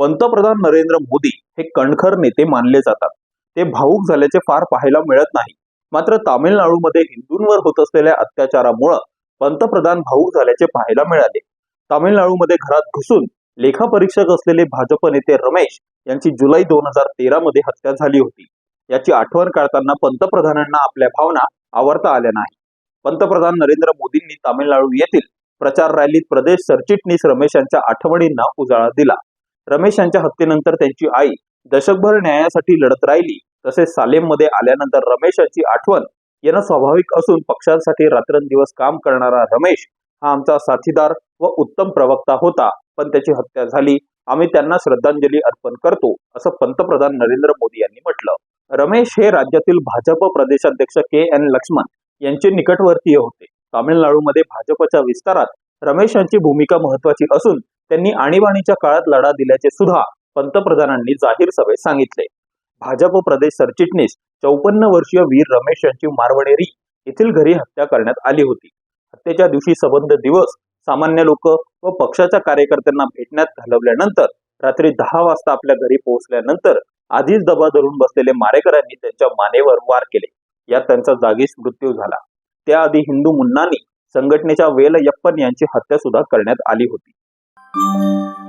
पंतप्रधान नरेंद्र मोदी हे कणखर नेते मानले जातात. ते भाऊक झाल्याचे फार पाहायला मिळत नाही. मात्र तामिळनाडूमध्ये हिंदूंवर होत असलेल्या अत्याचारामुळं पंतप्रधान भाऊक झाल्याचे पाहायला मिळाले. तामिळनाडूमध्ये घरात घुसून लेखापरीक्षक असलेले भाजप नेते रमेश यांची जुलै दोन हजार तेरा मध्ये हत्या झाली होती. याची आठवण काढताना पंतप्रधानांना आपल्या भावना आवरता आल्या नाही पंतप्रधान नरेंद्र मोदींनी तामिळनाडू येथील प्रचार रॅलीत प्रदेश सरचिटणीस रमेश यांच्या आठवणींना उजाळा दिला. रमेश यांच्या हत्येनंतर त्यांची आई दशकभर न्यायासाठी लढत राहिली. तसेच सालेममध्ये आल्यानंतर रमेश यांची आठवण येणं स्वाभाविक असून पक्षांसाठी रात्रंदिवस काम करणारा रमेश हा आमचा साथीदार व उत्तम प्रवक्ता होता. पण त्याची हत्या झाली. आम्ही त्यांना श्रद्धांजली अर्पण करतो असं पंतप्रधान नरेंद्र मोदी यांनी म्हटलं. रमेश हे राज्यातील भाजप प्रदेशाध्यक्ष के एन लक्ष्मण यांचे निकटवर्तीय होते. तामिळनाडूमध्ये भाजपच्या विस्तारात रमेश यांची भूमिका महत्वाची असून त्यांनी आणीबाणीच्या काळात लढा दिल्याचे सुद्धा पंतप्रधानांनी जाहीर सभेत सांगितले. भाजप प्रदेश सरचिटणीस चौपन्न वर्षीय वीर रमेश यांची मारवणेरी येथील घरी हत्या करण्यात आली होती. हत्येच्या दिवशी सबंध दिवस सामान्य लोक व पक्षाच्या कार्यकर्त्यांना भेटण्यात घालवल्यानंतर रात्री दहा वाजता आपल्या घरी पोहोचल्यानंतर आधीच दबा धरून बसलेले मारेकऱ्यांनी त्यांच्या मानेवर वार केले. यात त्यांचा जागीच मृत्यू झाला. त्याआधी हिंदू मुन्नांनी संघटनेच्या वेलयप्पन यांची हत्या सुद्धा करण्यात आली होती. Música